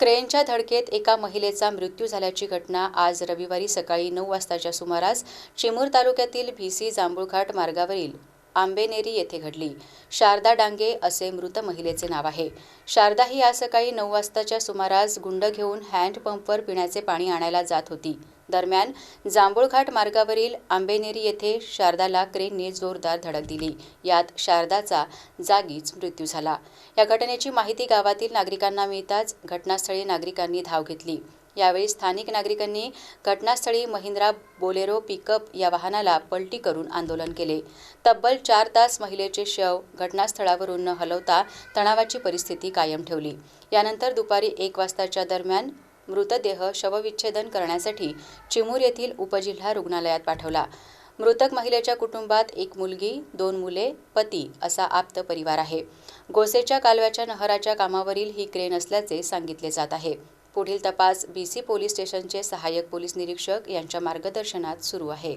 क्रेनच्या धडकेत एका महिलेचा मृत्यू झाल्याची घटना आज रविवारी सकाळी नऊ वाजताच्या सुमारास चिमूर तालुक्यातील भीसी जांभूळघाट मार्गावरील आंबेनेरी येथे घडली. शारदा डांगे असे मृत महिलेचे नाव आहे. शारदा ही आज सकाळी नऊ वाजताच्या सुमारास गुंड घेऊन हँडपंपवर पिण्याचे पाणी आणायला जात होती. दरम्यान जांभूळघाट मार्गावरील आंबेनेरी येथे शारदाला क्रेनने जोरदार धडक दिली. यात शारदाचा जागीच मृत्यू झाला. या घटनेची माहिती गावातील नागरिकांना मिळताच घटनास्थळी नागरिकांनी धाव घेतली. यावेळी स्थानिक नागरिकांनी घटनास्थळी महिंद्रा बोलेरो पिकअप या वाहनाला पलटी करून आंदोलन केले. तब्बल चार तास महिलेचे शव घटनास्थळावरून न हलवता तणावाची परिस्थिती कायम ठेवली. यानंतर दुपारी एक वाजताच्या दरम्यान मृतदेह शवविच्छेदन करण्यासाठी चिमूर येथील उपजिल्हा रुग्णालयात पाठवला. मृतक महिलेच्या कुटुंबात एक मुलगी दोन मुले पती असा आप्त परिवार आहे. गोसेच्या कालव्याच्या नहराच्या कामावरील ही क्रेन असल्याचे सांगितले जात आहे. पुढील तपास बी सी पोलीस स्टेशनचे सहाय्यक पोलीस निरीक्षक यांच्या मार्गदर्शनात सुरू आहे.